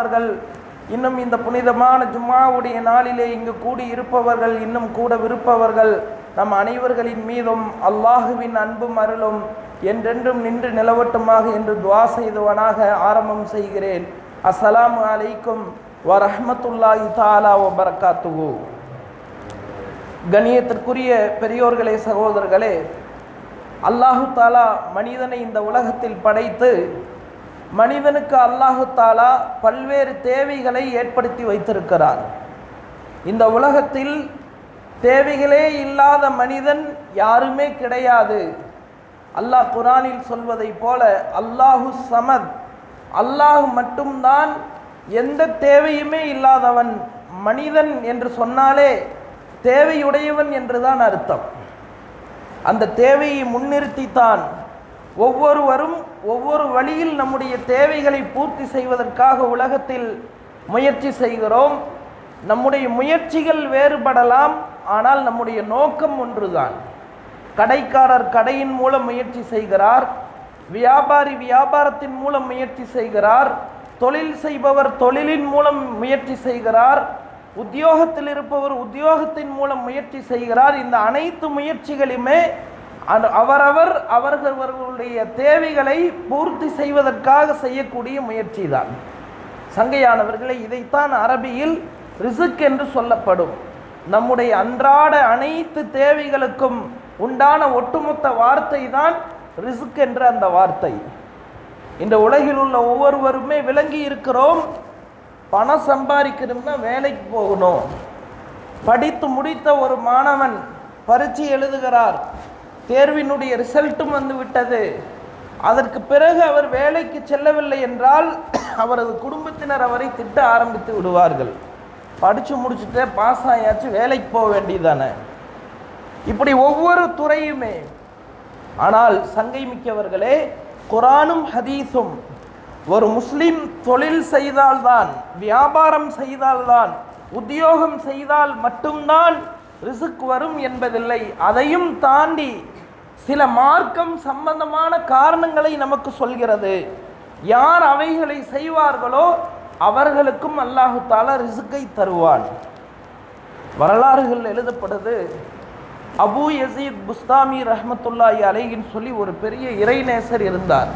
இருப்பவர்கள் இன்னும் இந்த புனிதமான ஜும்மாவுடைய நாளிலே இங்கு கூடி இருப்பவர்கள் இன்னும் கூட விருப்பவர்கள் நம் அனைவர்களின் மீதும் அல்லாஹுவின் அன்பும் அருளும் என்றென்றும் நின்று நிலவட்டுமாக என்று துவா செய்தவனாக ஆரம்பம் செய்கிறேன். அஸ்ஸலாமு அலைக்கும் வரஹமத்துல்லாஹி தாலா வபரகாத்துஹு. கணியத்திற்குரிய பெரியோர்களே சகோதரர்களே அல்லாஹு தாலா மனிதனை இந்த உலகத்தில் படைத்து மனிதனுக்கு அல்லாஹு தாலா பல்வேறு தேவைகளை ஏற்படுத்தி வைத்திருக்கிறார். இந்த உலகத்தில் தேவைகளே இல்லாத மனிதன் யாருமே கிடையாது. அல்லாஹ் குரானில் சொல்வதைப் போல அல்லாஹு சமத் அல்லாஹ் மட்டும்தான் எந்த தேவையுமே இல்லாதவன் மனிதன் என்று சொன்னாலே தேவையுடையவன் என்றுதான் அர்த்தம். அந்த தேவையை முன்னிறுத்தித்தான் ஒவ்வொருவரும் ஒவ்வொரு வழியில் நம்முடைய தேவைகளை பூர்த்தி செய்வதற்காக உலகத்தில் முயற்சி செய்கிறோம். நம்முடைய முயற்சிகள் வேறுபடலாம் ஆனால் நம்முடைய நோக்கம் ஒன்றுதான். கடைக்காரர் கடையின் மூலம் முயற்சி செய்கிறார் வியாபாரி வியாபாரத்தின் மூலம் முயற்சி செய்கிறார் தொழில் செய்பவர் தொழிலின் மூலம் முயற்சி செய்கிறார் உத்தியோகத்தில் இருப்பவர் உத்தியோகத்தின் மூலம் முயற்சி செய்கிறார். இந்த அனைத்து முயற்சிகளுமே அவரவர் அவர்களுடைய தேவைகளை பூர்த்தி செய்வதற்காக செய்யக்கூடிய முயற்சி தான் சங்கையானவர்களே இதைத்தான் அரபியில் ரிசுக் என்று சொல்லப்படும். நம்முடைய அன்றாட அனைத்து தேவைகளுக்கும் உண்டான ஒட்டுமொத்த வார்த்தை தான் ரிசுக் என்ற அந்த வார்த்தை. இந்த உலகில் உள்ள ஒவ்வொருவருமே விளங்கி இருக்கிறோம். பணம் சம்பாதிக்கணும்னா வேலைக்கு போகணும். படித்து முடித்த ஒரு மாணவன் பரீட்சை எழுதுகிறார். தேர்வினுடைய ரிசல்ட்டும் வந்து விட்டது அதற்கு பிறகு அவர் வேலைக்கு செல்லவில்லை என்றால் அவரது குடும்பத்தினர் அவரை திட்ட ஆரம்பித்து விடுவார்கள். படித்து முடிச்சுட்டு பாஸ் ஆகியாச்சு வேலைக்கு போக வேண்டியதானே. இப்படி ஒவ்வொரு துறையுமே. ஆனால் சங்கை மிக்கவர்களே குரானும் ஹதீஸும் ஒரு முஸ்லீம் தொழில் செய்தால்தான் வியாபாரம் செய்தால்தான் உத்தியோகம் செய்தால் மட்டும்தான் ரிசுக் வரும் என்பதில்லை. அதையும் தாண்டி சில மார்க்கம் சம்பந்தமான காரணங்களை நமக்கு சொல்கிறது. யார் அவைகளை செய்வார்களோ அவர்களுக்கும் அல்லாஹு தாலா ரிசுக்கை தருவான். வரலாறுகள் எழுதப்படுது. அபு யசீத் புஸ்தாமி ரஹ்மத்துல்லாஹி அலைகின்னு சொல்லி ஒரு பெரிய இறைநேசர் இருந்தார்.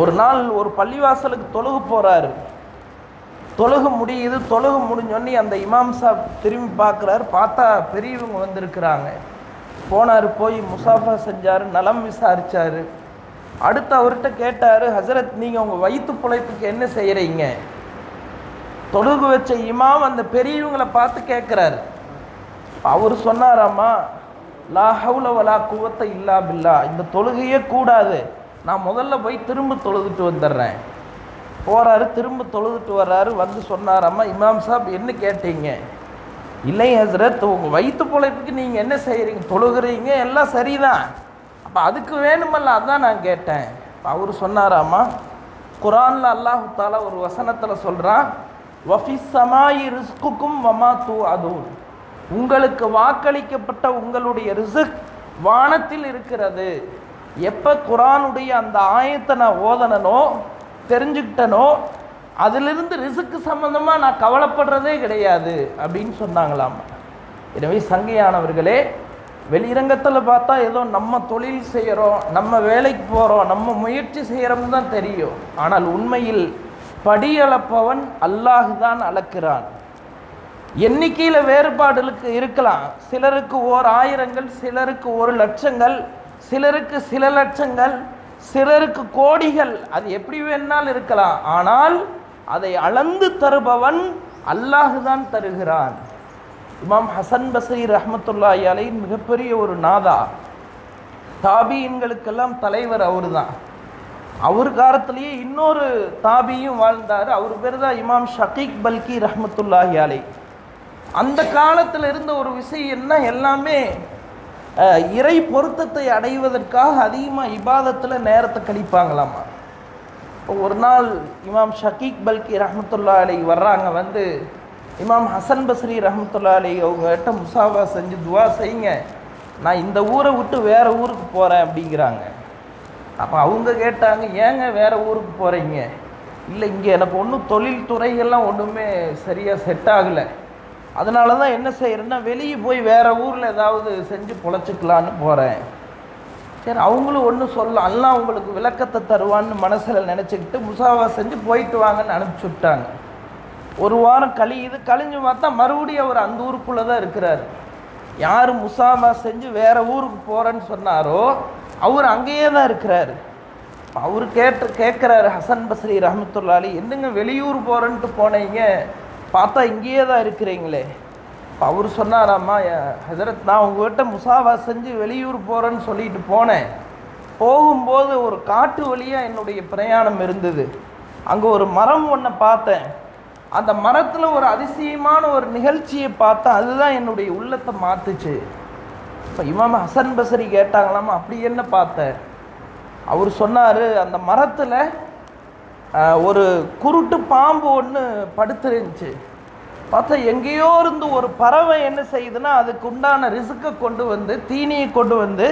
ஒரு நாள் ஒரு பள்ளிவாசலுக்கு தொழுகு போகிறார் தொழுகு முடியுது தொழுகு முடிஞ்சோடனே அந்த இமாம் சாப் திரும்பி பார்க்குறாரு. பார்த்தா பெரியவங்க வந்திருக்கிறாங்க. போனார் போய் முசாஃபா செஞ்சார் நலம் விசாரித்தார் அடுத்து அவர்கிட்ட கேட்டார் ஹசரத் நீங்கள் உங்கள் வயிற்று பிழைப்புக்கு என்ன செய்கிறீங்க தொழுகு வச்ச இமாம் அந்த பெரியவங்களை பார்த்து கேட்குறாரு அவர் சொன்னாராம்மா லா ஹவுல வலா குவத்தை இல்லா பில்லா இந்த தொழுகையே கூடாது. நான் முதல்ல போய் திரும்ப தொழுதுட்டு வந்துடுறேன் போகிறாரு திரும்ப தொழுதுட்டு வர்றாரு வந்து சொன்னாராம்மா இமாம் சாப் என்ன கேட்டீங்க? இல்லை ஹசரத் உங்கள் வயிற்று பிழைப்புக்கு நீங்கள் என்ன செய்கிறீங்க தொழுகிறீங்க? எல்லாம் சரிதான். அப்போ அதுக்கு வேணுமல்ல அதான் நான் கேட்டேன். அவர் சொன்னாராம்மா குரானில் அல்லாஹு தாலா ஒரு வசனத்தில் சொல்கிறான் வஃபிஸ் சமாயி ரிஸ்குக்கும் வமா தூ அதுவும் உங்களுக்கு வாக்களிக்கப்பட்ட உங்களுடைய ரிசுக் வானத்தில் இருக்கிறது. எப்போ குரானுடைய அந்த ஆயத்தை நான் ஓதனனோ தெரிஞ்சுக்கிட்டனோ அதிலிருந்து ரிசுக்கு சம்பந்தமாக நான் கவலைப்படுறதே கிடையாது அப்படின்னு சொன்னாங்களாம். எனவே சங்கையானவர்களே வெளிரங்கத்தில் பார்த்தா ஏதோ நம்ம தொழில் செய்கிறோம் நம்ம வேலைக்கு போகிறோம் நம்ம முயற்சி செய்கிறோம்னு தான் தெரியும். ஆனால் உண்மையில் படி அளப்பவன் அல்லாஹ் தான் அளக்கிறான். எண்ணிக்கையில் வேறுபாடுகளுக்கு இருக்கலாம். சிலருக்கு ஓர் ஆயிரங்கள் சிலருக்கு ஒரு லட்சங்கள் சிலருக்கு சில லட்சங்கள் சிலருக்கு கோடிகள் அது எப்படி வேணாலும் இருக்கலாம். ஆனால் அதை அளந்து தருபவன் அல்லாஹ் தான் தருகிறான். இமாம் ஹசன் பசரி ரஹ்மத்துல்லாஹி அலையின் மிகப்பெரிய ஒரு நாதா. தாபியன்களுக்கெல்லாம் தலைவர் அவர் தான் அவர் காலத்திலேயே இன்னொரு தாபியும் வாழ்ந்தார். அவர் பேர் தான் இமாம் ஷகீக் பல்கி ரஹமத்துல்லாஹி அலை அந்த காலத்தில் இருந்த ஒரு விஷயம் என்ன? எல்லாமே இறை பொருத்தத்தை அடைவதற்காக அதிகமாக இபாதத்தில் நேரத்தை கழிப்பாங்களாமா? ஒரு நாள் இமாம் ஷகீக் பல்கி ரஹமத்துல்லா அலை வர்றாங்க வந்து இமாம் ஹசன் பஸ்ரி ரஹமத்துல்லா அலை அவங்ககிட்ட முசாவா செஞ்சு துவா செய்யுங்க. நான் இந்த ஊரை விட்டு வேறு ஊருக்கு போகிறேன் அப்படிங்கிறாங்க. அப்போ அவங்க கேட்டாங்க ஏங்க வேறு ஊருக்கு போகிறீங்க இல்லை இங்கே எனக்கு ஒன்றும் தொழில் துறைகள்லாம் ஒன்றுமே சரியாக செட் ஆகலை. அதனால தான் என்ன செய்கிறேன்னா வெளியே போய் வேறு ஊரில் ஏதாவது செஞ்சு பொழைச்சிக்கலான்னு போகிறேன் சரி அவங்களும் ஒன்றும் சொல்ல எல்லாம் அவங்களுக்கு விளக்கத்தை தருவான்னு மனசில் நினச்சிக்கிட்டு முசாவா செஞ்சு போயிட்டு வாங்கன்னு அனுப்பிச்சி விட்டாங்க. ஒரு வாரம் கழியுது. கழிஞ்சு பார்த்தா மறுபடியும் அவர் அந்த ஊருக்குள்ளே தான் இருக்கிறார். யார் முசாமா செஞ்சு வேறு ஊருக்கு போகிறேன்னு சொன்னாரோ அவர் அங்கேயே தான் இருக்கிறாரு. அவர் கேட்டு கேட்குறாரு ஹசன் பஸ்ரி ரஹமத்துல்லாலி என்னங்க வெளியூர் போகிறேன்ட்டு போனீங்க? பார்த்தா இங்கேயே தான் இருக்கிறீங்களே. அவர் சொன்னாராம்மா ஹசரத் நான் உங்ககிட்ட முசாவா செஞ்சு வெளியூர் போகிறேன்னு சொல்லிட்டு போனேன். போகும்போது ஒரு காட்டு வழியாக என்னுடைய பிரயாணம் இருந்தது. அங்கே ஒரு மரம் ஒன்றை பார்த்தேன். அந்த மரத்தில் ஒரு அதிசயமான ஒரு நிகழ்ச்சியை பார்த்தேன். அதுதான் என்னுடைய உள்ளத்தை மாற்றுச்சு இப்போ இமாம் ஹசன் பசரி கேட்டாங்களாமா அப்படி என்ன பார்த்தேன் அவர் சொன்னார் அந்த மரத்தில் ஒரு குருட்டு பாம்பு ஒன்று படுத்துருந்துச்சு. பார்த்தா எங்கேயோ இருந்து ஒரு பறவை என்ன செய்யுதுன்னா அதுக்கு உண்டான ரிசுக்கை கொண்டு வந்து தீனியை கொண்டு வந்து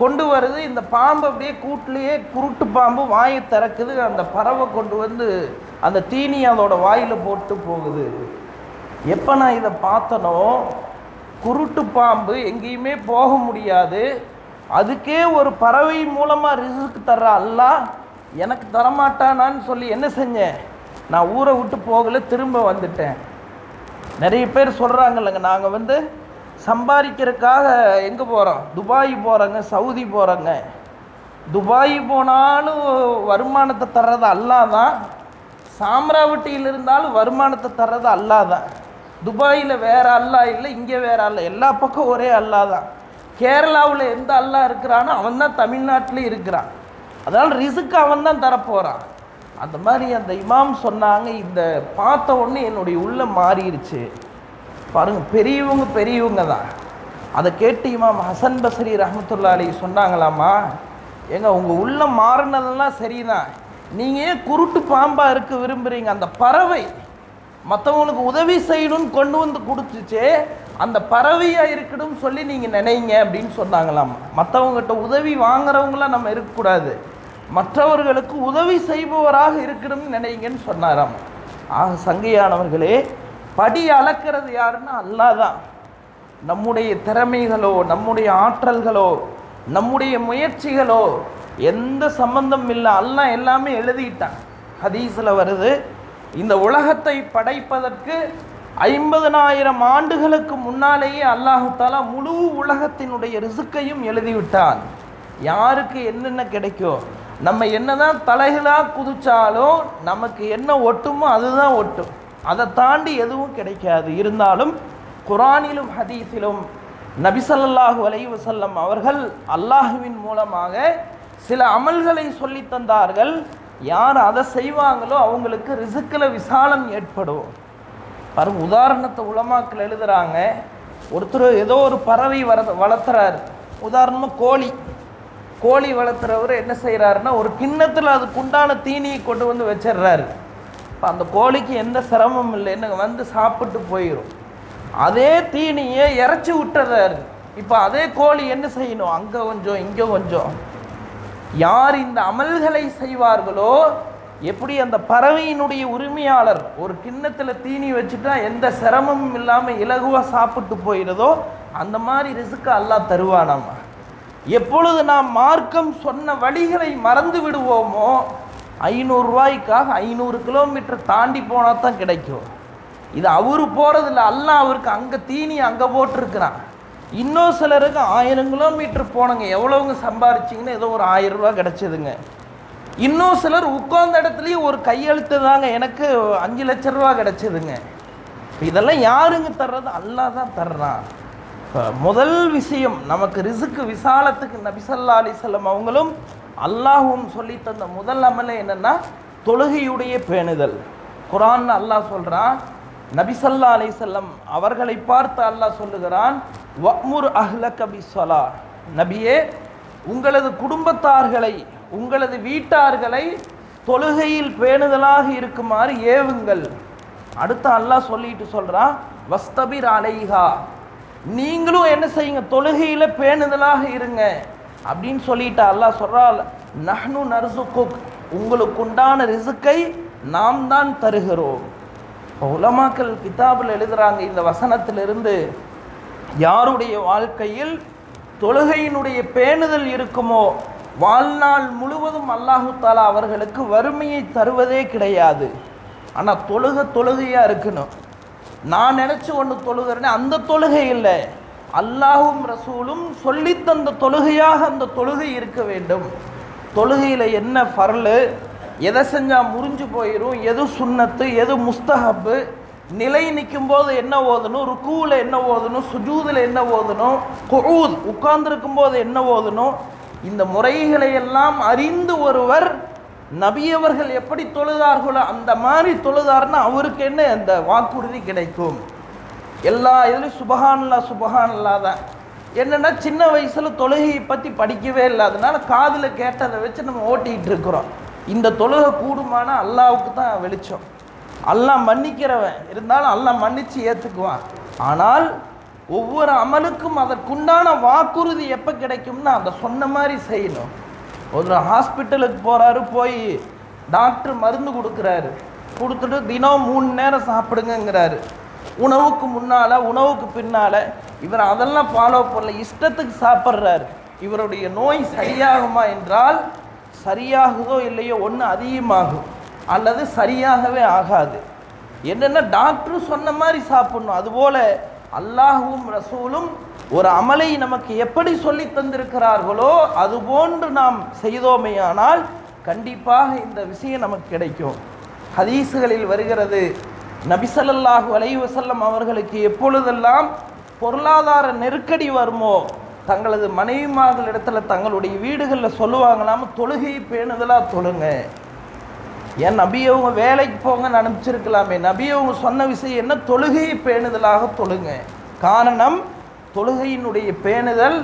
கொண்டு வருது. இந்த பாம்பு அப்படியே கூட்டிலேயே குருட்டு பாம்பு வாயை திறக்குது. அந்த பறவை கொண்டு வந்து அந்த தீனி அதோட வாயில் போட்டு போகுது. எப்போ நான் இதை பார்த்தனோ குருட்டு பாம்பு எங்கேயுமே போக முடியாது. அதுக்கே ஒரு பறவை மூலமாக ரிசுக்கு தர்ற. அல்ல எனக்கு தரமாட்டானான்னு சொல்லி என்ன செஞ்சேன்? நான் ஊரை விட்டு போகல திரும்ப வந்துட்டேன். நிறைய பேர் சொல்கிறாங்கல்லங்க நாங்கள் வந்து சம்பாதிக்கிறதுக்காக எங்கே போகிறோம் துபாய் போகிறோங்க சவுதி போகிறோங்க துபாய் போனாலும் வருமானத்தை தர்றது அல்லாதான். சாம்ராவட்டியில் இருந்தாலும் வருமானத்தை தர்றது அல்லாஹ் தான் துபாயில் வேறு அல்லாஹ் இல்லை இங்கே வேறு அல்ல எல்லா பக்கம் ஒரே அல்லாஹ் தான் கேரளாவில் எந்த அல்லாஹ் இருக்கிறானோ அவன் தான் தமிழ்நாட்டிலையும் இருக்கிறான். அதனால் ரிசுக்கு அவன் தான் தரப்போகிறான் அந்த மாதிரி அந்த இமாம் சொன்னாங்க இந்த பார்த்த உடனே என்னுடைய உள்ள மாறிடுச்சு. பாருங்க பெரியவங்க பெரியவங்க தான். அதை கேட்டு இமாம் ஹசன் பசரி ரஹமத்துல்லா அலி சொன்னாங்களாமா ஏங்க உங்கள் உள்ள மாறினதெல்லாம் சரிதான். நீங்கள் ஏன் குருட்டு பாம்பாக இருக்க விரும்புகிறீங்க அந்த பறவை மற்றவங்களுக்கு உதவி செய்யணும்னு கொண்டு வந்து கொடுத்துச்சே. அந்த பறவையாக இருக்கணும்னு சொல்லி நீங்கள் நினைங்க அப்படின்னு சொன்னாங்களாம் மற்றவங்ககிட்ட உதவி வாங்குறவங்களாம் நம்ம இருக்கக்கூடாது. மற்றவர்களுக்கு உதவி செய்பவராக இருக்கணும்னு நினைங்கன்னு சொன்னாராம். ஆக சங்கையானவர்களே படி அளக்கிறது யாருன்னா அல்லாஹ் தான் நம்முடைய திறமைகளோ நம்முடைய ஆற்றல்களோ நம்முடைய முயற்சிகளோ எந்த சம்பந்தம் இல்லை. அல்லாஹ் எல்லாமே எழுதிட்டான். ஹதீஸில் வருது இந்த உலகத்தை படைப்பதற்கு ஐம்பதனாயிரம் ஆண்டுகளுக்கு முன்னாலேயே அல்லாஹு முழு உலகத்தினுடைய ரிசுக்கையும் எழுதிவிட்டான். யாருக்கு என்னென்ன கிடைக்கும்? நம்ம என்னதான் தலைகளாக குதிச்சாலும் நமக்கு என்ன ஒட்டுமோ அதுதான் ஒட்டும். அதை தாண்டி எதுவும் கிடைக்காது. இருந்தாலும் குரானிலும் ஹதீஸிலும் நபிசல்லாஹு அலை வசல்லம் அவர்கள் அல்லாஹுவின் மூலமாக சில அமல்களை சொல்லி தந்தார்கள். யார் அதை செய்வாங்களோ அவங்களுக்கு ரிசுக்கில் விசாலம் ஏற்படும். பாருங்க உதாரணத்தை உலமாக்கள் எழுதுறாங்க. ஒருத்தர் ஏதோ ஒரு பறவை வர வளர்த்துறாரு. உதாரணமாக கோழி. கோழி வளர்த்துறவர் என்ன செய்கிறாருன்னா ஒரு கிண்ணத்தில் அதுக்குண்டான தீனியை கொண்டு வந்து வச்சிடுறாரு இப்போ அந்த கோழிக்கு எந்த சிரமமும் இல்லை என்ன வந்து சாப்பிட்டு போயிடும் அதே தீனியை இறச்சி விட்டுறாரு இப்போ அதே கோழி என்ன செய்யணும்? அங்கே கொஞ்சம் இங்கே கொஞ்சம். யார் இந்த அமல்களை செய்வார்களோ எப்படி அந்த பறவையினுடைய உரிமையாளர் ஒரு கிண்ணத்தில் தீனி வச்சுட்டா எந்த சிரமமும் இல்லாமல் இலகுவாக சாப்பிட்டு போயிடுதோ அந்த மாதிரி ரிசுக்கு அல்லாஹ் தருவானாமா? எப்பொழுது நாம் மார்க்கம் சொன்ன வழிகளை மறந்து விடுவோமோ ஐநூறுரூவாய்க்காக ஐநூறு கிலோமீட்டர் தாண்டி போனால் தான் கிடைக்கும். இது அவர் போகிறதில்ல அல்லாஹ் அவருக்கு அங்கே தீனி அங்கே போட்டிருக்கிறான். இன்னும் சிலருக்கு ஆயிரம் கிலோமீட்டர் போனங்க எவ்வளோங்க சம்பாரிச்சிங்கன்னு ஏதோ ஒரு ஆயிரம் ரூபா கிடச்சிதுங்க. இன்னும் சிலர் உட்கார்ந்த இடத்துலையும் ஒரு கையெழுத்து தாங்க எனக்கு அஞ்சு லட்ச ரூபா கிடச்சிதுங்க. இதெல்லாம் யாருங்க தர்றது? அல்லா தான் தர்றான். முதல் விஷயம் நமக்கு ரிசுக்கு விசாலத்துக்கு நபிசல்லா அலிசல்லம் அவங்களும் அல்லாஹும் சொல்லி தந்த முதல் அமலே என்னன்னா தொழுகையுடைய பேணுதல். குரான் அல்லாஹ் சொல்கிறான் நபிசல்லா அலிசல்லம் அவர்களை பார்த்து அல்லாஹ் சொல்லுகிறான் வக்முர் அஹ்ல கபிஸ்வலா நபியே உங்களது குடும்பத்தார்களை உங்களது வீட்டார்களை தொழுகையில் பேணுதலாக இருக்குமாறு ஏவுங்கள். அடுத்து அல்லாஹ் சொல்லிட்டு சொல்கிறான் வஸ்தபிர் அலைஹா. நீங்களும் என்ன செய்யுங்க? தொழுகையில் பேணுதலாக இருங்க. அப்படின்னு சொல்லிட்டு அல்லாஹ் சொல்கிறால் நஹ்னு நர்சுக்குக் உங்களுக்கு உண்டான ரிசுக்கை நாம் தான் தருகிறோம். இப்போ உலமாக்கள் கிதாபில் எழுதுகிறாங்க இந்த வசனத்திலிருந்து யாருடைய வாழ்க்கையில் தொழுகையினுடைய பேணுதல் இருக்குமோ வாழ்நாள் முழுவதும் அல்லாஹு தாலா அவர்களுக்கு வறுமையை தருவதே கிடையாது. ஆனால் தொழுக தொழுகையாக இருக்கணும். நான் நினச்சி ஒன்று தொழுகிறேனே அந்த தொழுகை இல்லை. அல்லாஹும் ரசூலும் சொல்லித்தந்த தொழுகையாக அந்த தொழுகை இருக்க வேண்டும். தொழுகையில் என்ன ஃபர்லு? எதை செஞ்சால் முறிஞ்சு போயிடும் எது சுண்ணத்து? எது முஸ்தஹப்பு? நிலை நிற்கும் போது என்ன ஓதணும்? ருக்குவில் என்ன ஓதணும்? சுஜூதில் என்ன ஓதணும்? குழூத் உட்கார்ந்துருக்கும் போது என்ன ஓதணும்? இந்த முறைகளை எல்லாம் அறிந்து ஒருவர் நபியவர்கள் எப்படி தொழுதார்களோ அந்த மாதிரி தொழுதார்னா அவருக்கு என்ன அந்த வாக்குறுதி கிடைக்கும்? எல்லா இதுலேயும் சுபஹானல்லா சுபஹானல்லா தான். என்னென்னா சின்ன வயசில் தொழுகையை பற்றி படிக்கவே இல்லாதனால காதில் கேட்டதை வச்சு நம்ம ஓட்டிகிட்டு இருக்கிறோம். இந்த தொழுகை கூடுமான அல்லாவுக்கு தான் வெளிச்சம். அல்லாஹ் மன்னிக்கிறவன். இருந்தாலும் அல்லாஹ் மன்னிச்சு ஏற்றுக்குவான் ஆனால் ஒவ்வொரு அமலுக்கும் அதற்குண்டான வாக்குறுதி எப்போ கிடைக்கும்னா அதை சொன்ன மாதிரி செய்யணும். ஒரு ஹாஸ்பிட்டலுக்கு போகிறாரு போய் டாக்டர் மருந்து கொடுக்குறாரு. கொடுத்துட்டு தினம் மூணு நேரம் சாப்பிடுங்கங்கிறாரு. உணவுக்கு முன்னால் உணவுக்கு பின்னால் இவர் அதெல்லாம் ஃபாலோ பண்ணல. இஷ்டத்துக்கு சாப்பிட்றாரு. இவருடைய நோய் சரியாகுமா என்றால் சரியாகுதோ இல்லையோ ஒன்று அதிகமாகும். அல்லது சரியாகவே ஆகாது. என்னென்ன டாக்டர் சொன்ன மாதிரி சாப்பிட்ணும். அதுபோல் அல்லாஹுவும் ரசூலும் ஒரு அமலை நமக்கு எப்படி சொல்லி தந்திருக்கிறார்களோ அதுபோன்று நாம் செய்தோமேயானால் கண்டிப்பாக இந்த விஷயம் நமக்கு கிடைக்கும். ஹதீஸுகளில் வருகிறது நபிசல்லாஹு அலைவசல்லம் அவர்களுக்கு எப்பொழுதெல்லாம் பொருளாதார நெருக்கடி வருமோ தங்களது மனைவிமார்களிடத்துல தங்களுடைய வீடுகளில் சொல்லுவாங்களாம தொழுகை பேணுதலாக தொழுங்க. ஏன் நபியவங்க வேலைக்கு போங்கன்னு அனுப்பிச்சிருக்கலாமே நபியவங்க சொன்ன விஷயம் என்ன? தொழுகையை பேணுதலாக தொழுங்க. காரணம் தொழுகையினுடைய பேணுதல்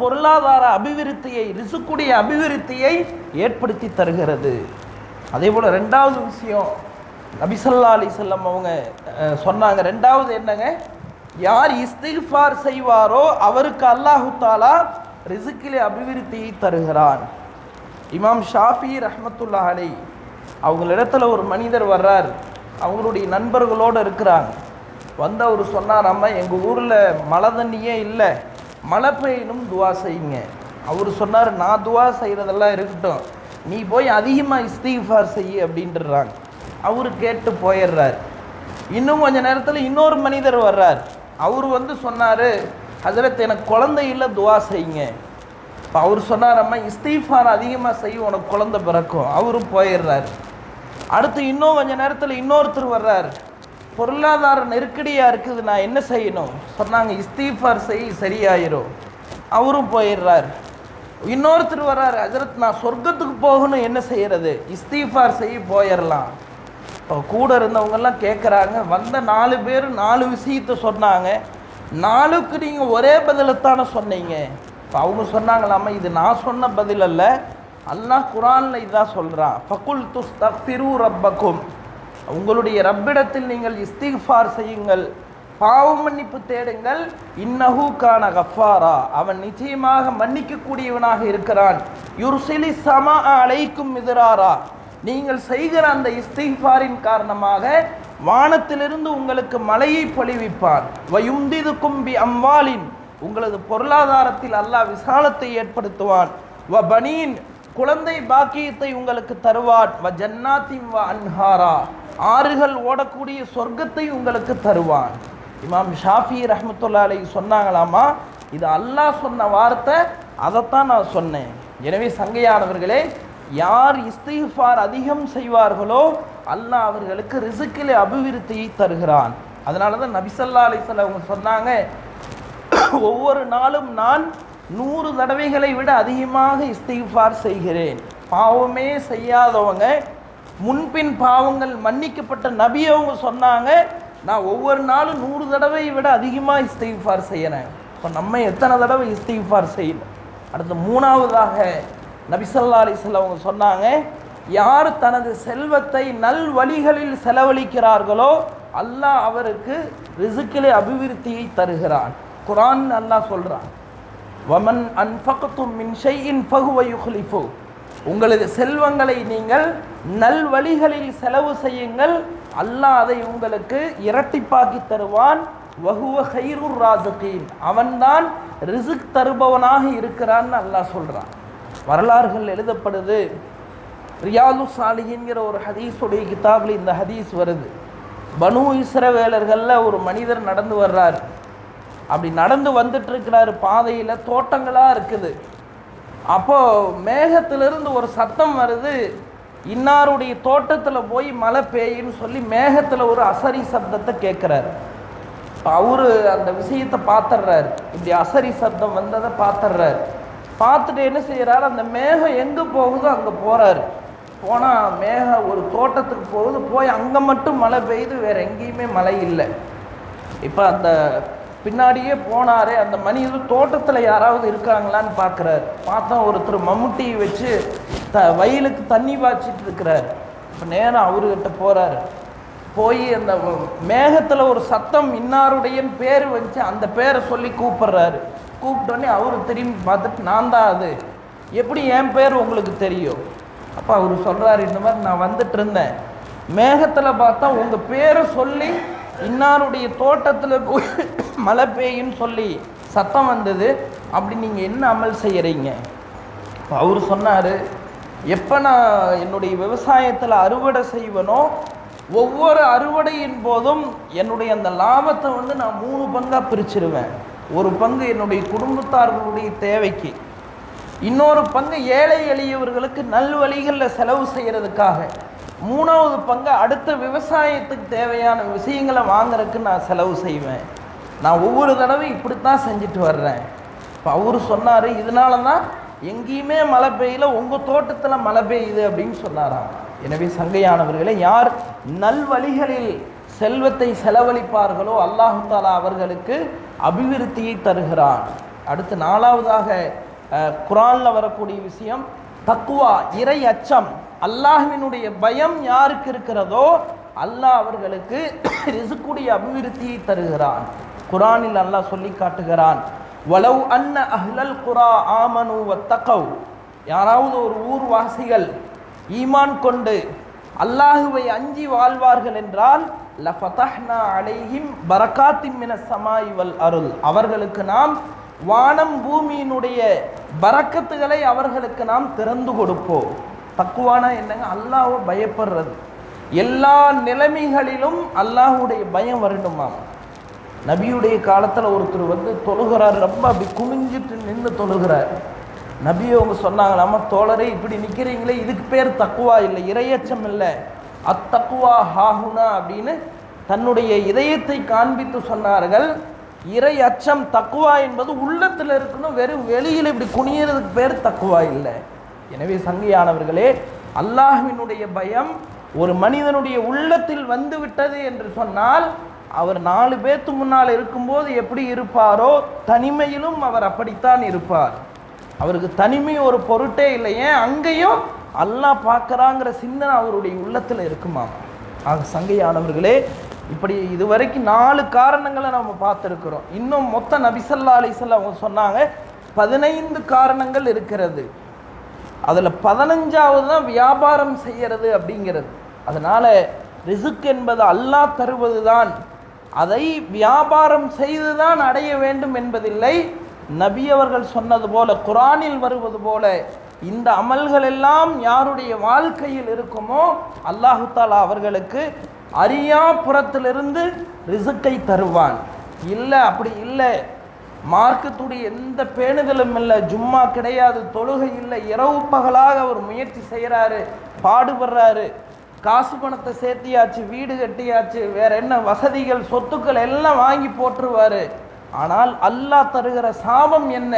பொருளாதார அபிவிருத்தியை ரிசுக்குடைய அபிவிருத்தியை ஏற்படுத்தி தருகிறது. அதே போல் ரெண்டாவது விஷயம் நபிசல்லா அலி செல்லம் அவங்க சொன்னாங்க. ரெண்டாவது என்னங்க? யார் இஸ்திஃபார் செய்வாரோ அவருக்கு அல்லாஹு தாலா ரிசுக்கிலே அபிவிருத்தியை தருகிறான். இமாம் ஷாஃபி ரஹமத்துல்லா அலை அவங்களிடத்துல ஒரு மனிதர் வர்றார். அவங்களுடைய நண்பர்களோடு இருக்கிறாங்க. வந்து அவர் சொன்னார் அம்மா எங்கள் ஊரில் மழை தண்ணியே இல்லை. மழை பெய்யணும் துவா செய்யுங்க. அவர் சொன்னார் நான் துவா செய்கிறதெல்லாம் இருக்கட்டும். நீ போய் அதிகமாக இஸ்தீஃபார் செய் அப்படின்றாங்க. அவர் கேட்டு போயிடுறார். இன்னும் கொஞ்ச நேரத்தில் இன்னொரு மனிதர் வர்றார். அவர் வந்து சொன்னார் அதில் எனக்கு குழந்தை இல்லை துவா செய்யுங்க. இப்போ அவர் சொன்னார் அம்மா இஸ்தீஃபார் அதிகமாக செய்யும் உனக்கு குழந்தை பிறக்கும். அவரும் போயிடுறாரு. அடுத்து இன்னும் கொஞ்ச நேரத்தில் இன்னொருத்தர் வர்றார். பொருளாதார நெருக்கடியாக இருக்குது நான் என்ன செய்யணும்? சொன்னாங்க இஸ்தீஃபார் செய் சரியாயிரும். அவரும் போயிடுறார். இன்னொருத்தர் வர்றார் அஜரத் நான் சொர்க்கத்துக்கு போகணும் என்ன செய்கிறது இஸ்தீஃபார் செய் போயிடலாம். இப்போ கூட இருந்தவங்கெல்லாம் கேட்குறாங்க வந்த நாலு பேர் நாலு விஷயத்த சொன்னாங்க. நாலுக்கு நீங்கள் ஒரே பதிலைத்தானே சொன்னீங்க. இப்போ அவங்க சொன்னாங்களாமா இது நான் சொன்ன பதில் அல்ல. அல்லாஹ் குரானில் இதான் சொல்கிறான் ஃபகுல் துஸ்தக்ஃபிரு ரப்பக்கும். உங்களுடைய ரப்பிடத்தில் நீங்கள் இஸ்திஃபார் செய்யுங்கள். பாவ மன்னிப்பு தேடுங்கள். இன்னஹூக்கான கான கஃபாரா. அவன் நிச்சயமாக மன்னிக்கக்கூடியவனாக இருக்கிறான். யுர்சிலி சமா அழைக்கும் மிதிராரா. நீங்கள் செய்கிற அந்த இஸ்திஃபாரின் காரணமாக வானத்திலிருந்து உங்களுக்கு மழையை பொழிவிப்பான். வயுந்திது கும்பி அம்வாலின். உங்களது பொருளாதாரத்தில் அல்லாஹ் விசாலத்தை ஏற்படுத்துவான். வ பனீன். குழந்தை பாக்கியத்தை உங்களுக்கு தருவான். வ ஜன்னாத்தின் வ அன்ஹாரா. ஆறுகள் ஓடக்கூடிய சொர்க்கத்தை உங்களுக்கு தருவான். இமாம் ஷாஃபி ரஹமத்துல்லா அலை சொன்னாங்களாமா? இது அல்லாஹ் சொன்ன வார்த்தை அதைத்தான் நான் சொன்னேன். எனவே சங்கையானவர்களே யார் இஸ்திஃபார் அதிகம் செய்வார்களோ அல்லாஹ் அவர்களுக்கு ரிசுக்கிலே அபிவிருத்தியை தருகிறான். அதனால தான் நபிசல்லா அலிசல்ல அவங்க சொன்னாங்க ஒவ்வொரு நாளும் நான் நூறு தடவைகளை விட அதிகமாக இஸ்திஃபார் செய்கிறேன். பாவமே செய்யாதவங்க முன்பின் பாவங்கள் மன்னிக்கப்பட்ட நபி அவங்க சொன்னாங்க. நான் ஒவ்வொரு நாளும் நூறு தடவை விட அதிகமாக இஸ்திஃபார் செய்கிறேன் இப்போ நம்ம எத்தனை தடவை இஸ்திஃபார் செய்யணும்? அடுத்து மூணாவதாக நபிசல்லா அலிஸ்ல அவங்க சொன்னாங்க யார் தனது செல்வத்தை நல் வழிகளில் செலவழிக்கிறார்களோ அல்லாஹ் அவருக்கு ரிசுக்கிலே அபிவிருத்தியை தருகிறான். குரான் அல்லாஹ் சொல்கிறான் வமன் அன்ஃபக்தும் மின் ஷைஇன் ஃபஹுவ யுஹ்லிஃபு. உங்களது செல்வங்களை நீங்கள் நல் வழிகளில் செலவு செய்யுங்கள். அல்லாஹ் அதை உங்களுக்கு இரட்டிப்பாக்கி தருவான். வகுவ ஹைருர் ராசகீன் அவன்தான் ரிசுக் தருபவனாக இருக்கிறான்னு அல்லாஹ் சொல்கிறான் வரலாறுகள் எழுதப்படுது. ரியாது சாலிகிங்கிற ஒரு ஹதீஸுடைய கிதாபில் இந்த ஹதீஸ் வருது. பனு இஸ்ரவேலர்களில் ஒரு மனிதர் நடந்து வர்றார். அப்படி நடந்து வந்துட்டு இருக்கிறாரு. பாதையில் தோட்டங்களாக இருக்குது. அப்போ மேகத்திலிருந்து ஒரு சத்தம் வருது. இன்னாருடைய தோட்டத்தில் போய் மழை பெய்யுன்னு சொல்லி மேகத்தில் ஒரு அசரி சப்தத்தை கேட்குறாரு அவரு அந்த விஷயத்தை பார்த்துடுறாரு இப்படி அசரி சப்தம் வந்ததை பார்த்துடுறாரு பார்த்துட்டு என்ன செய்கிறாரு அந்த மேகம் எங்கே போகுதோ அங்கே போகிறாரு போனால் மேகம் ஒரு தோட்டத்துக்கு போகுது. போய் அங்கே மட்டும் மழை பெய்யுது. வேறு எங்கேயுமே மழை இல்லை. இப்போ அந்த பின்னாடியே போனாரே அந்த மனிதர் தோட்டத்தில் யாராவது இருக்காங்களான்னு பார்க்குறாரு. பார்த்தா ஒருத்தர் மம்முட்டியை வச்சு த வயலுக்கு தண்ணி பாய்ச்சிட்டு இருக்கிறார். இப்போ நேரம் அவர்கிட்ட போகிறாரு போய் அந்த மேகத்தில் ஒரு சத்தம் இன்னாருடைய பேர் வச்சு அந்த பேரை சொல்லி கூப்பிட்றாரு. கூப்பிட்டோன்னே அவர் திரும்பி பார்த்துட்டு நான் தான் அது. எப்படி என் பேர் உங்களுக்கு தெரியும்? அப்போ அவர் சொல்கிறாரு இந்த மாதிரி நான் வந்துட்டு இருந்தேன். மேகத்தில் பார்த்தா உங்கள் பேரை சொல்லி இன்னாருடைய தோட்டத்தில் போய் மழை பெய்யுன்னு சொல்லி சத்தம் வந்தது. அப்படி நீங்கள் என்ன அமல் செய்கிறீங்க அவர் சொன்னார் எப்போ நான் என்னுடைய விவசாயத்தில் அறுவடை செய்வனோ ஒவ்வொரு அறுவடையின் போதும் என்னுடைய அந்த லாபத்தை வந்து நான் மூணு பங்காக பிரிச்சிருவேன். ஒரு பங்கு என்னுடைய குடும்பத்தார்களுடைய தேவைக்கு. இன்னொரு பங்கு ஏழை எளியவர்களுக்கு நல்வழிகளில் செலவு செய்கிறதுக்காக மூணாவது பங்கு அடுத்த விவசாயத்துக்கு தேவையான விஷயங்களை வாங்குறதுக்கு நான் செலவு செய்வேன். நான் ஒவ்வொரு தடவை இப்படித்தான் செஞ்சுட்டு வர்றேன். இப்போ அவர் சொன்னார் இதனால தான் எங்கேயுமே மழை பெய்யல உங்கள் தோட்டத்தில் மழை பெய்யுது அப்படின்னு சொன்னாராம். எனவே சங்கையானவர்களே யார் நல்வழிகளில் செல்வத்தை செலவழிப்பார்களோ அல்லாஹு தாலா அவர்களுக்கு அபிவிருத்தியை தருகிறான். அடுத்து நாலாவதாக குரானில் வரக்கூடிய விஷயம் தக்குவா இறை அச்சம். அல்லாஹ்வினுடைய பயம் யாருக்கு இருக்கிறதோ அல்லாஹ் அவர்களுக்கு ரிசுக்குடைய அபிவிருத்தியை தருகிறான். குரானில் அல்லாஹ் சொல்லி காட்டுகிறான் வலவ் அன்ன அஹ்லல் குரா ஆமனு வத்தகவ். யாராவது ஒரு ஊர்வாசிகள் ஈமான் கொண்டு அல்லாஹுவை அஞ்சி வாழ்வார்கள் என்றால் லஃபதஹ்னா அலைஹிம் பரகாத்தின் மின சமாய் வல் அருள். அவர்களுக்கு நாம் வானம் பூமியினுடைய பறக்கத்துகளை அவர்களுக்கு நாம் திறந்து கொடுப்போம். தக்குவானா என்னங்க? அல்லாவை பயப்படுறது. எல்லா நிலைமைகளிலும் அல்லாஹுடைய பயம் வரணுமாம் நபியுடைய காலத்தில் ஒருத்தர் வந்து தொழுகிறார் ரொம்ப அப்படி குனிஞ்சிட்டு நின்று தொழுகிறார். நபியை அவங்க சொன்னாங்களாம தோழரே இப்படி நிற்கிறீங்களே இதுக்கு பேர் தக்குவா இல்லை இரையச்சம் இல்லை. அத்தக்குவா ஹாகுனா அப்படின்னு தன்னுடைய இதயத்தை காண்பித்து சொன்னார்கள். இறை அச்சம் தக்குவா என்பது உள்ளத்தில் இருக்கணும் வெறும் வெளியில் இப்படி குனியறதுக்கு பேர் தக்குவா இல்லை. எனவே சங்கையானவர்களே அல்லாஹ்வினுடைய பயம் ஒரு மனிதனுடைய உள்ளத்தில் வந்துவிட்டது என்று சொன்னால் அவர் நாலு பேர்த்து முன்னால் இருக்கும்போது எப்படி இருப்பாரோ தனிமையிலும் அவர் அப்படித்தான் இருப்பார். அவருக்கு தனிமை ஒரு பொருட்டே இல்லை. ஏன்? அங்கேயும் அல்லாஹ் பார்க்குறாங்கிற சிந்தனை அவருடைய உள்ளத்தில் இருக்குமா ஆக சங்கையானவர்களே இப்படி இது வரைக்கும் நாலு காரணங்களை நம்ம பார்த்துருக்குறோம். இன்னும் மொத்த நபிசல்லா அலிசல்ல அவங்க சொன்னாங்க பதினைந்து காரணங்கள் இருக்கிறது. அதில் பதினஞ்சாவது தான் வியாபாரம் செய்கிறது அப்படிங்கிறது. அதனால் ரிசுக் என்பது அல்லாஹ் தருவது தான் அதை வியாபாரம் செய்து தான் அடைய வேண்டும் என்பதில்லை. நபி அவர்கள் சொன்னது போல குரானில் வருவது போல இந்த அமல்கள் எல்லாம் யாருடைய வாழ்க்கையில் இருக்குமோ அல்லாஹு தாலா அவர்களுக்கு அறியா புறத்திலிருந்து ரிசுக்கை தருவான். இல்லை அப்படி இல்லை. மார்க்கத்துடைய எந்த பேணுதலும் இல்லை. ஜும்மா கிடையாது தொழுகை இல்லை. இரவு பகலாக அவர் முயற்சி செய்கிறாரு பாடுபடுறாரு. காசு பணத்தை சேர்த்தியாச்சு வீடு கட்டியாச்சு வேற என்ன வசதிகள் சொத்துக்கள் எல்லாம் வாங்கி போட்டுருவார் ஆனால் அல்லாஹ் தருகிற சாபம் என்ன?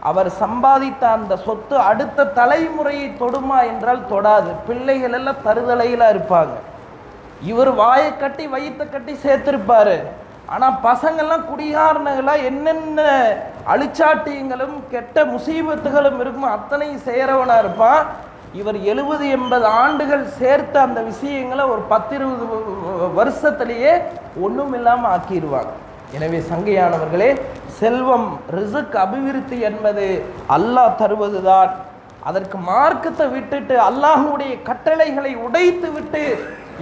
அவர் சம்பாதித்த அந்த சொத்து அடுத்த தலைமுறையை தொடுமா என்றால் தொடாது. பிள்ளைகள் எல்லாம் தருதலையில இருப்பாங்க. இவர் வாயை கட்டி வயித்தை கட்டி சேர்த்திருப்பாரு. ஆனால் பசங்கள்லாம் குடிகாரனங்களாக என்னென்ன அழிச்சாட்டியங்களும் கெட்ட முசீபத்துகளும் இருக்கும் அத்தனையும் சேரவனாக இருப்பான். இவர் எழுபது எண்பது ஆண்டுகள் சேர்த்த அந்த விஷயங்களை ஒரு பத்து இருபது வருஷத்திலேயே ஒன்றும் இல்லாமல் ஆக்கிடுவாங்க. எனவே சங்கையானவர்களே செல்வம் ரிசுக் அபிவிருத்தி என்பது அல்லாஹ் தருவதுதான். அதற்கு மார்க்கத்தை விட்டுட்டு அல்லாஹுடைய கட்டளைகளை உடைத்து விட்டு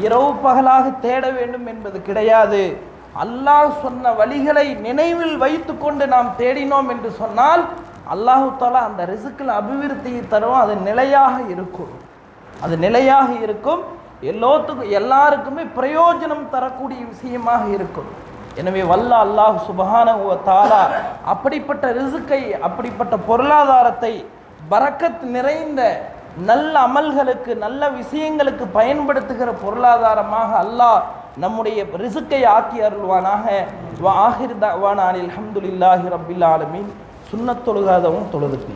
இரவு பகலாக தேட வேண்டும் என்பது கிடையாது. அல்லாஹ் சொன்ன வழிகளை நினைவில் வைத்துக்கொண்டு நாம் தேடினோம் என்று சொன்னால் அல்லாஹு தாலா அந்த ரிசுக்கில் அபிவிருத்தியை தரும் அது நிலையாக இருக்கும். அது நிலையாக இருக்கும். எல்லோத்துக்கும் எல்லாருக்குமே பிரயோஜனம் தரக்கூடிய விஷயமாக இருக்கும். எனவே வல்ல அல்லாஹ் சுபஹான தாலா அப்படிப்பட்ட ரிசுக்கை அப்படிப்பட்ட பொருளாதாரத்தை பறக்கத் நிறைந்த நல்ல அமல்களுக்கு நல்ல விஷயங்களுக்கு பயன்படுத்துகிற பொருளாதாரமாக அல்லாஹ் நம்முடைய ரிசுக்கை ஆக்கி அருள்வானாக. வா ஆஹிர் தவானானில் அல்ஹம்துலில்லாஹி ரப்பில் ஆலமீன். சுண்ணத் தொழுகாதவும் தொழுதுக்கு